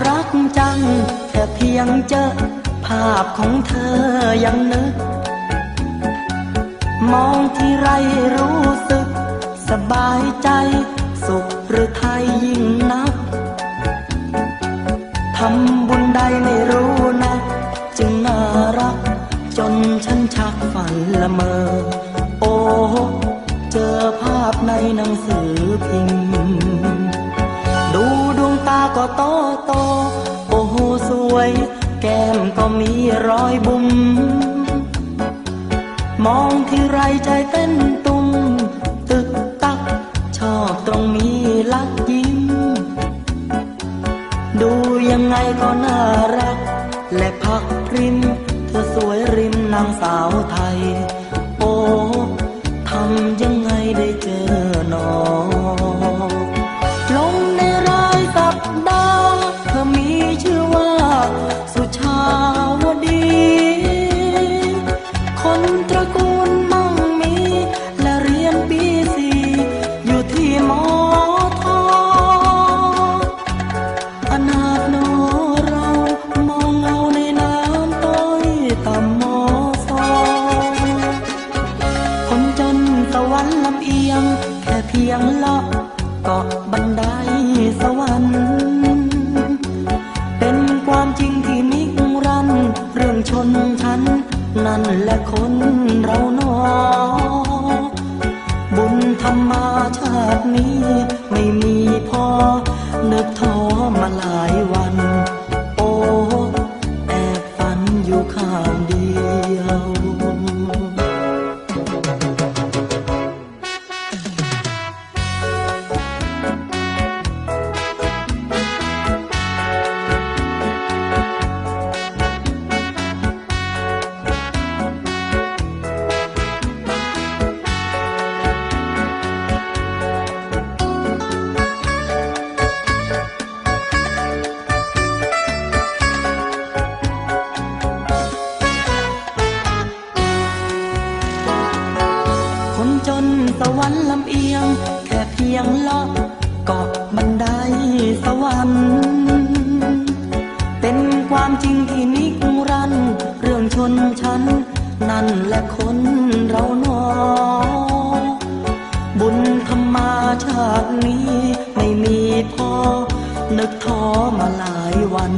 ารักจังแค่เพียงเจอ ภาพของเธอยังนึก มองที่ไรรู้สึก สบายใจ สุขหรือไทยยิ่งนักทำบุญใดไม่รู้นะ จึงน่ารัก จนฉันชักฝันละเมอ โอ้เจอภาพในหนังสือพิมพ์ ดูดวงตาก็โตโตโอ้โหส วย แก้มก็มีรอยบุ๋มมองที่ไรใจเต้นตุ้มตึกตัก ชอบตรงมีลักยิ้ม ดูยังไงก็น่ารัก และพักริม เธอสวยริมนางสาวไทย ตระกูลมั่งมี และเรียนปีสี่อยู่ที่มอทออนาถโนเรามองเงาในน้ำต้อยต่ำมอซอคนจนสวรรค์ลำเอียง แค่เพียงเลาะเกาะ นั่นแหละคนเราหนอ บุญธรรมาชาตินี้ไม่มีพอนึกท้อมาหลายวัน สวรรค์ลำเอียง แค่เพียงเลาะเกาะบันไดสวรรค์ เป็นความจริงที่นิรันด์เรื่องชนชั้น นั่นแหละคนเราหนอ บุญธรรมาชาตินี้ไม่มีพอ นึกท้อมาหลายวัน